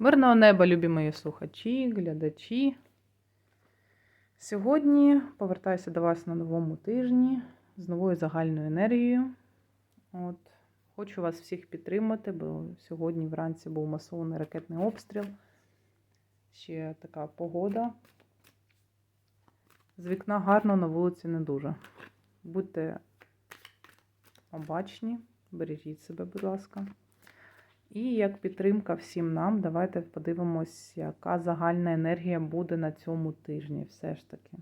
Мирного неба, любі мої слухачі, глядачі. Сьогодні повертаюся до вас на новому тижні з новою загальною енергією. От. Хочу вас всіх підтримати, бо сьогодні вранці був масований ракетний обстріл. Ще така погода. З вікна гарно, на вулиці не дуже. Будьте обачні, бережіть себе, будь ласка. І як підтримка всім нам, давайте подивимось, яка загальна енергія буде на цьому тижні. Все ж таки.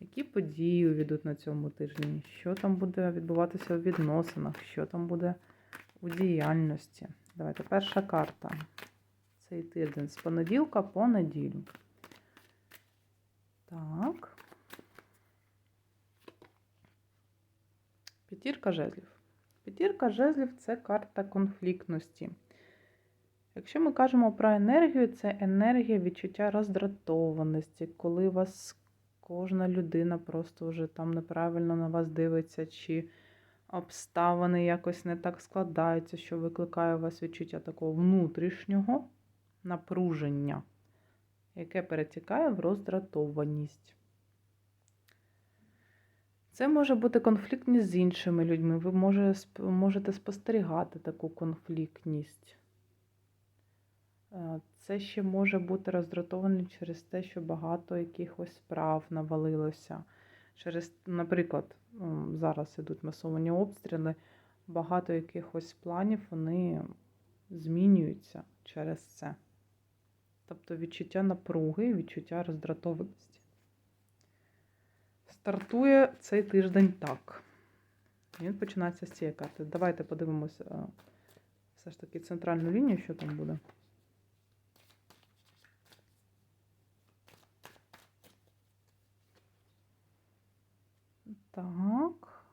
Які події увійдуть на цьому тижні? Що там буде відбуватися у відносинах? Що там буде у діяльності? Давайте перша карта. Цей тиждень з понеділка по неділю. Так. П'ятірка жезлів. П'ятірка жезлів це карта конфліктності. Якщо ми кажемо про енергію, це енергія відчуття роздратованості, коли вас кожна людина просто вже там неправильно на вас дивиться, чи обставини якось не так складаються, що викликає у вас відчуття такого внутрішнього напруження, яке перетікає в роздратованість. Це може бути конфліктність з іншими людьми. Ви може, можете спостерігати таку конфліктність. Е, Це ще може бути роздратований через те, що багато якихось справ навалилося. Через, наприклад, зараз ідуть масовані обстріли, багато якихось планів вони змінюються через це. Тобто відчуття напруги, відчуття роздратованості. Стартує цей тиждень так. Він починається з цієї карти. Давайте подивимося е, все ж таки центральну лінію, що там буде. Так.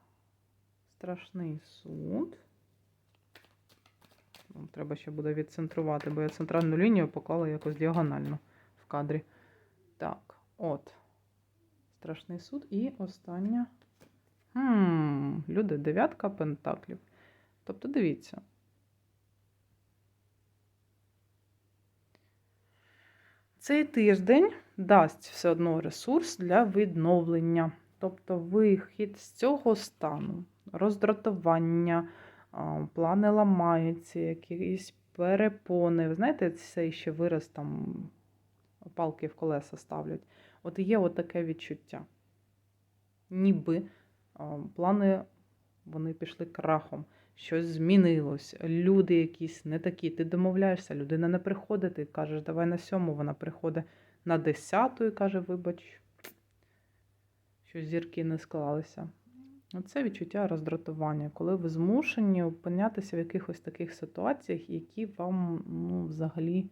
Страшний суд. Нам треба ще буде відцентрувати, бо я центральну лінію поклала якось діагонально в кадрі. Так, от. Страшний суд. І остання. Хм, люди, дев'ятка пентаклів. Тобто, дивіться. Цей тиждень дасть все одно ресурс для відновлення. Тобто вихід з цього стану, роздратування, плани ламаються, якісь перепони. Ви знаєте, це ще вираз там палки в колеса ставлять. От є от таке відчуття. Ніби плани вони пішли крахом, щось змінилось, люди якісь не такі. Ти домовляєшся, людина не приходить, ти кажеш, давай на сьому, вона приходить на десяту і каже, вибач, що зірки не склалися. Це відчуття роздратування, коли ви змушені опинятися в якихось таких ситуаціях, які вам ну, взагалі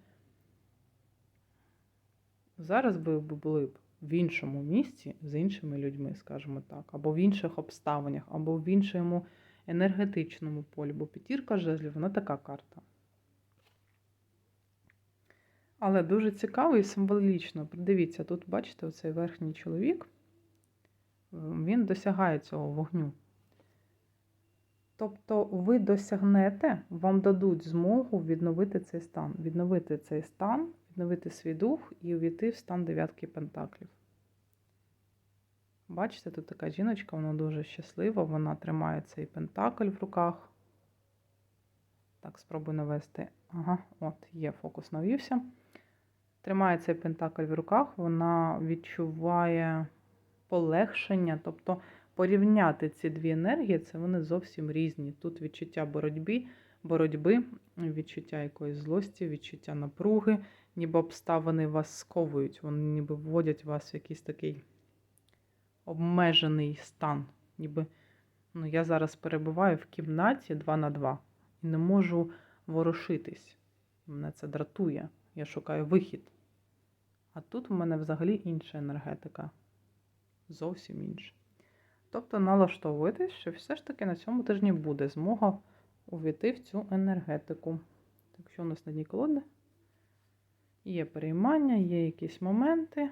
зараз би були б в іншому місці з іншими людьми, скажімо так, або в інших обставинах, або в іншому енергетичному полі. Бо п'ятірка жезлів, вона така карта. Але дуже цікаво і символічно. Придивіться, тут, бачите, оцей верхній чоловік, він досягає цього вогню. Тобто ви досягнете, вам дадуть змогу відновити цей стан, відновити цей стан, відновити свій дух і увійти в стан дев'ятки пентаклів. Бачите, тут така жіночка, вона дуже щаслива, вона тримає цей пентакль в руках. Так, спробую навести. Ага, от, є, фокус навівся. Тримає цей пентакль в руках, вона відчуває полегшення, тобто порівняти ці дві енергії, це вони зовсім різні. Тут відчуття боротьби, боротьби, відчуття якоїсь злості, відчуття напруги, ніби обставини вас сковують, вони ніби вводять вас в якийсь такий обмежений стан. Ніби ну, я зараз перебуваю в кімнаті 2 на 2 і не можу ворушитись. Мене це дратує. Я шукаю вихід. А тут в мене взагалі інша енергетика. Зовсім інша. Тобто налаштовуйтесь, що все ж таки на цьому тижні буде змога увійти в цю енергетику. Так що у нас на дні колоди? Є переймання, є якісь моменти.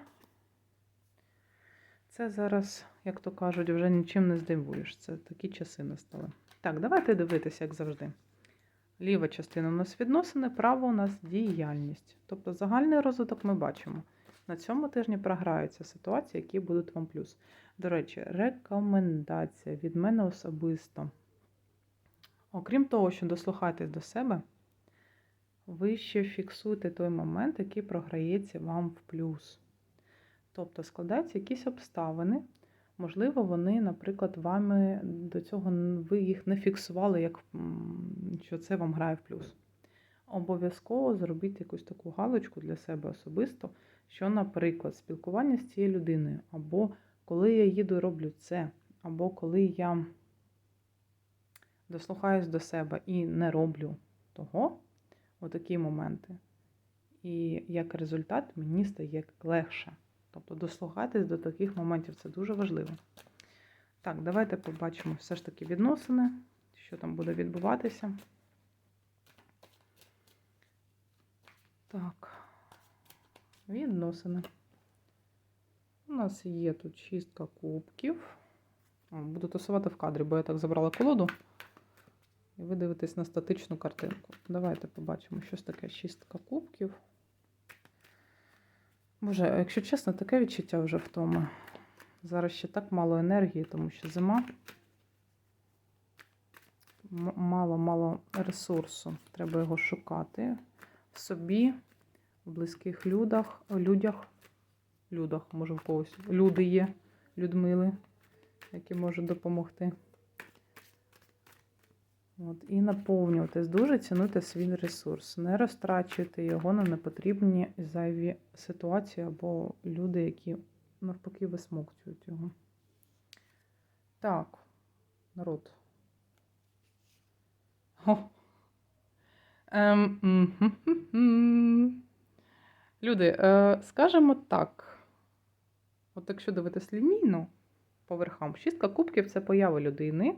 Це зараз, як то кажуть, вже нічим не здивуєш. Це такі часи настали. Так, давайте дивитися, як завжди. Ліва частина у нас відносини, права у нас діяльність. Тобто загальний розвиток ми бачимо. На цьому тижні програються ситуації, які будуть вам плюс. До речі, рекомендація від мене особисто. Окрім того, що дослухайтесь до себе, ви ще фіксуйте той момент, який програється вам в плюс. Тобто складаються якісь обставини, можливо, вони, наприклад, вами до цього ви їх не фіксували, як що це вам грає в плюс. Обов'язково зробіть якусь таку галочку для себе особисто, що, наприклад, спілкування з цією людиною, або коли я їду і роблю це, або коли я дослухаюсь до себе і не роблю того, отакі моменти. І як результат мені стає легше. Тобто дослухатись до таких моментів це дуже важливо. Так, давайте побачимо все ж таки відносини, що там буде відбуватися. Так, відносини. У нас є тут шістка кубків. Буду тасувати в кадрі, бо я так забрала колоду. І ви дивитесь на статичну картинку. Давайте побачимо, що ж таке шістка кубків. Боже, якщо чесно, таке відчуття вже втоми. Зараз ще так мало енергії, тому що зима. Мало-мало ресурсу. Треба його шукати в собі, в близьких людях, людях, людях, може в когось. Люди є, Людмили, які можуть допомогти. От, і наповнюватись, дуже цінуйте свій ресурс. Не розтрачуйте його на непотрібні зайві ситуації або люди, які навпаки висмоктують його. Так, народ. Ем. Люди, е, скажемо так. От якщо дивитись лінійно по верхам, шістка кубків це поява людини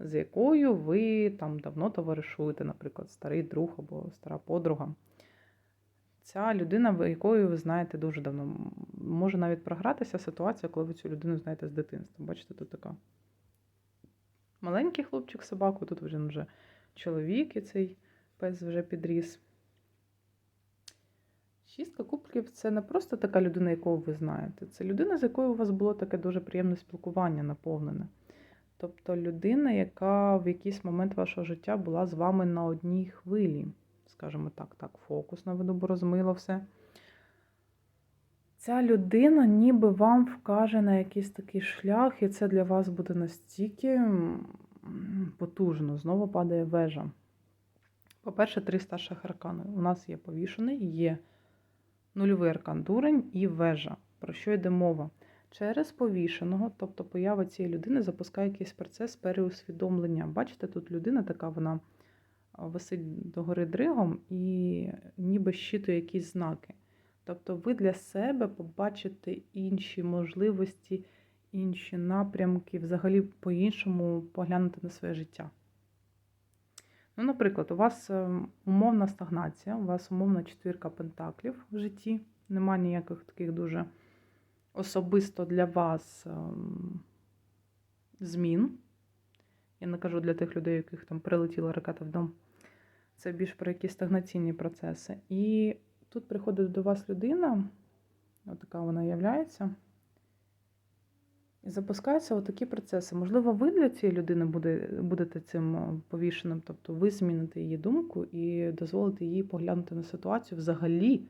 з якою ви там давно товаришуєте, наприклад, старий друг або стара подруга. Ця людина, якою ви знаєте дуже давно, може навіть програтися ситуація, коли ви цю людину знаєте з дитинства. Бачите, тут така маленький хлопчик собаку, тут вже, вже чоловік і цей пес вже підріс. Шістка кубків це не просто така людина, яку ви знаєте. Це людина, з якою у вас було таке дуже приємне спілкування, наповнене. Тобто людина, яка в якийсь момент вашого життя була з вами на одній хвилі, скажімо так, так, фокус бо розмило все. Ця людина ніби вам вкаже на якийсь такий шлях, і це для вас буде настільки потужно. Знову падає вежа. По-перше, три старших аркани. У нас є повішений, є нульовий аркан дурень і вежа. Про що йде мова? Через повішеного, тобто поява цієї людини запускає якийсь процес переусвідомлення. Бачите, тут людина така, вона висить догори дригом і ніби щитує якісь знаки. Тобто ви для себе побачите інші можливості, інші напрямки, взагалі по-іншому поглянути на своє життя. Ну, наприклад, у вас ем, умовна стагнація, у вас умовна четвірка пентаклів в житті, нема ніяких таких дуже особисто для вас ем, змін. Я не кажу для тих людей, яких там прилетіла ракета в дом. Це більш про якісь стагнаційні процеси. І тут приходить до вас людина, отака вона являється, і запускаються отакі процеси. Можливо, ви для цієї людини будете цим е, повішеним, тобто ви зміните її думку і дозволите їй поглянути на ситуацію взагалі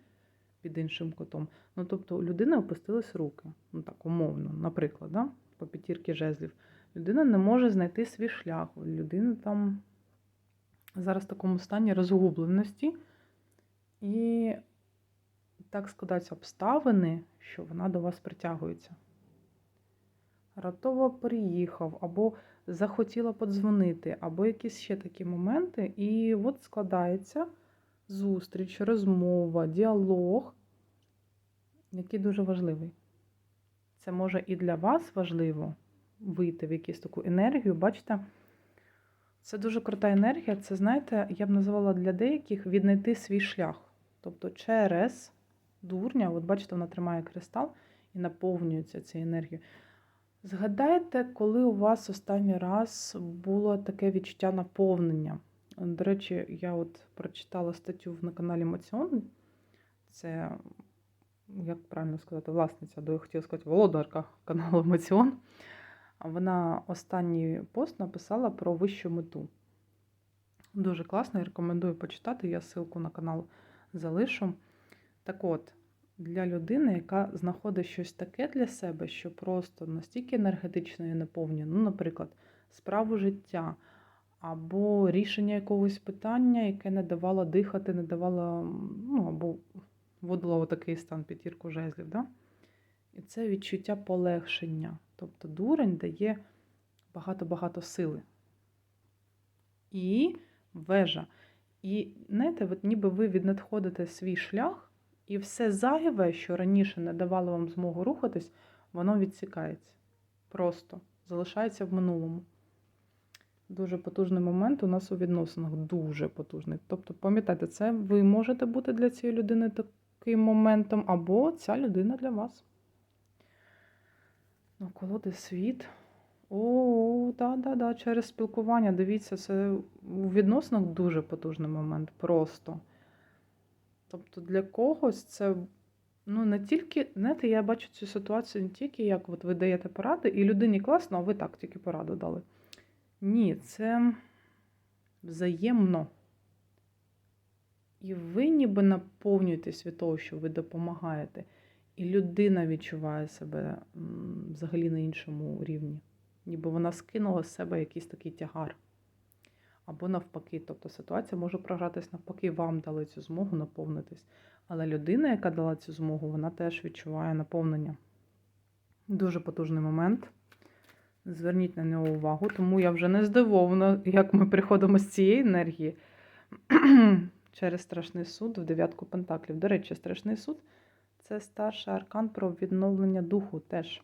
під іншим кутом. Ну, тобто, у людини опустились руки, ну так, умовно, наприклад, да? по п'ятірки жезлів. Людина не може знайти свій шлях. Людина там зараз в такому стані розгубленості. І так складаються обставини, що вона до вас притягується. Раптово приїхав, або захотіла подзвонити, або якісь ще такі моменти. І от складається зустріч, розмова, діалог, який дуже важливий. Це може і для вас важливо вийти в якусь таку енергію. Бачите, це дуже крута енергія. Це, знаєте, я б називала для деяких віднайти свій шлях. Тобто через дурня, от бачите, вона тримає кристал і наповнюється цією енергією. Згадайте, коли у вас останній раз було таке відчуття наповнення. До речі, я от прочитала статтю на каналі Маціон. Це, як правильно сказати, власниця, до я хотіла сказати, володарка каналу Маціон. Вона останній пост написала про вищу мету. Дуже класно, я рекомендую почитати. Я ссылку на канал залишу. Так от, для людини, яка знаходить щось таке для себе, що просто настільки енергетично і наповнює, ну, наприклад, справу життя або рішення якогось питання, яке не давало дихати, не давало, ну, або вводило такий стан п'ятірку жезлів. Да? І це відчуття полегшення. Тобто дурень дає багато-багато сили. І вежа. І знаєте, от ніби ви віднадходите свій шлях, і все зайве, що раніше не давало вам змогу рухатись, воно відсікається. Просто залишається в минулому. Дуже потужний момент у нас у відносинах. Дуже потужний. Тобто, пам'ятайте, це ви можете бути для цієї людини таким моментом, або ця людина для вас. Ну, колоди світ. О, да-да-да, через спілкування. Дивіться, це у відносинах дуже потужний момент. Просто. Тобто для когось це ну, не тільки, знаєте, я бачу цю ситуацію не тільки, як от ви даєте поради, і людині класно, а ви так тільки пораду дали. Ні, це взаємно. І ви ніби наповнюєтесь від того, що ви допомагаєте. І людина відчуває себе взагалі на іншому рівні. Ніби вона скинула з себе якийсь такий тягар. Або навпаки. Тобто ситуація може програтись навпаки, вам дали цю змогу наповнитись. Але людина, яка дала цю змогу, вона теж відчуває наповнення. Дуже потужний момент. Зверніть на нього увагу, тому я вже не здивована, як ми приходимо з цієї енергії через страшний суд в дев'ятку пентаклів. До речі, страшний суд це старший аркан про відновлення духу теж.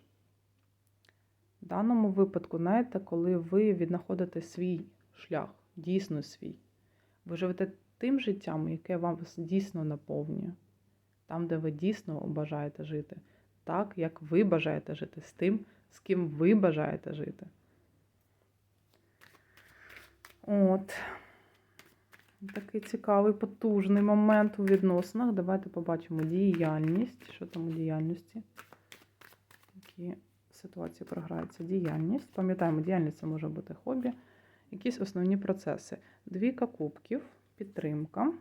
В даному випадку, знаєте, коли ви віднаходите свій шлях, дійсно свій, ви живете тим життям, яке вас дійсно наповнює, там, де ви дійсно бажаєте жити, так, як ви бажаєте жити, з тим, з ким ви бажаєте жити. От. Такий цікавий, потужний момент у відносинах. Давайте побачимо діяльність. Що там у діяльності? Які ситуації програються? Діяльність. Пам'ятаємо, діяльність це може бути хобі. Якісь основні процеси. Двійка кубків, підтримка.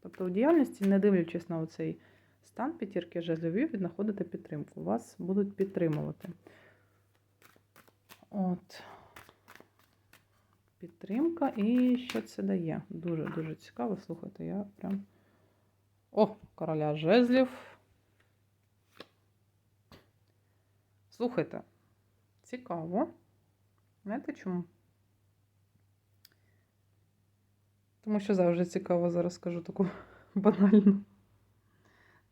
Тобто у діяльності, не дивлячись на оцей стан п'ятірки жезлові, віднаходите підтримку. Вас будуть підтримувати. От. Підтримка. І що це дає? Дуже-дуже цікаво. Слухайте, я прям. О, короля жезлів. Слухайте, цікаво. Знаєте чому? Тому що завжди цікаво, зараз скажу таку банальну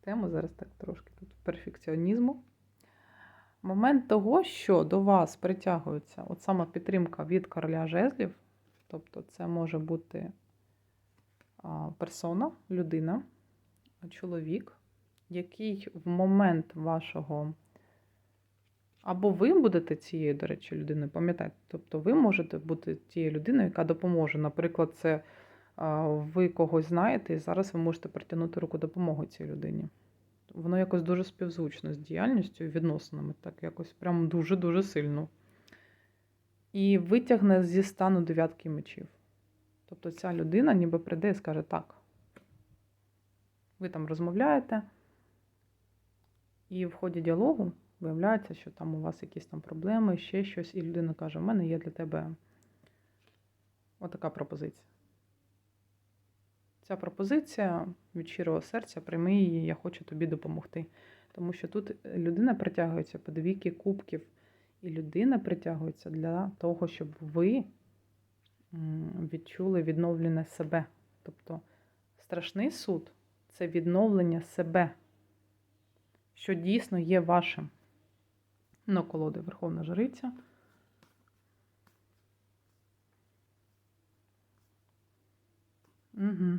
тему. Зараз так трошки тут перфекціонізму. Момент того, що до вас притягується от сама підтримка від короля жезлів, тобто це може бути персона, людина, чоловік, який в момент вашого. Або ви будете цією, до речі, людиною, пам'ятайте, тобто ви можете бути тією людиною, яка допоможе. Наприклад, це ви когось знаєте, і зараз ви можете притягнути руку допомоги цій людині. Воно якось дуже співзвучно з діяльністю і відносинами, так якось прям дуже-дуже сильно. І витягне зі стану дев'ятки мечів. Тобто ця людина ніби прийде і скаже так. Ви там розмовляєте, і в ході діалогу виявляється, що там у вас якісь там проблеми, ще щось, і людина каже: у мене є для тебе отака пропозиція. Ця пропозиція від щирого серця, прийми її, я хочу тобі допомогти. Тому що тут людина притягується по двійки кубків, і людина притягується для того, щоб ви відчули відновлене себе. Тобто страшний суд це відновлення себе, що дійсно є вашим. На колоди Верховна Жриця. Угу.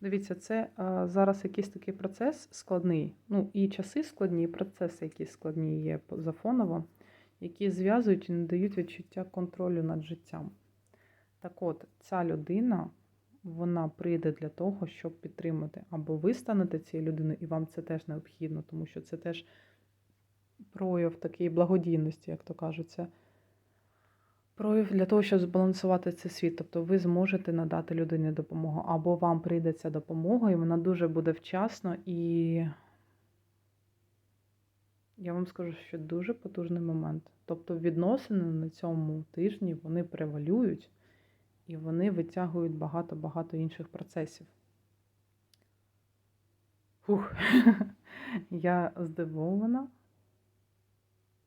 Дивіться, це а, зараз якийсь такий процес складний. Ну, і часи складні, і процеси якісь складні є зафоново. які зв'язують і не дають відчуття контролю над життям. Так от, ця людина, вона прийде для того, щоб підтримати. Або ви станете цією людиною, і вам це теж необхідно, тому що це теж прояв такої благодійності, як то кажеться. Прояв для того, щоб збалансувати цей світ. Тобто ви зможете надати людині допомогу, або вам прийде ця допомога, і вона дуже буде вчасно. І я вам скажу, що дуже потужний момент. Тобто відносини на цьому тижні вони превалюють і вони витягують багато-багато інших процесів. Фух, я здивована.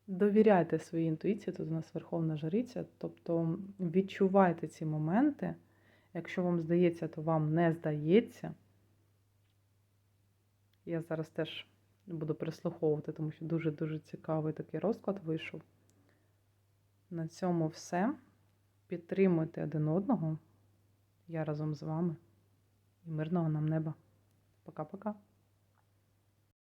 Довіряйте своїй інтуїції, тут у нас Верховна Жриця, тобто відчувайте ці моменти. Якщо вам здається, то вам не здається. Я зараз теж буду прислуховувати, тому що дуже-дуже цікавий такий розклад вийшов. На цьому все. Підтримуйте один одного. Я разом з вами. І мирного нам неба. Пока-пока.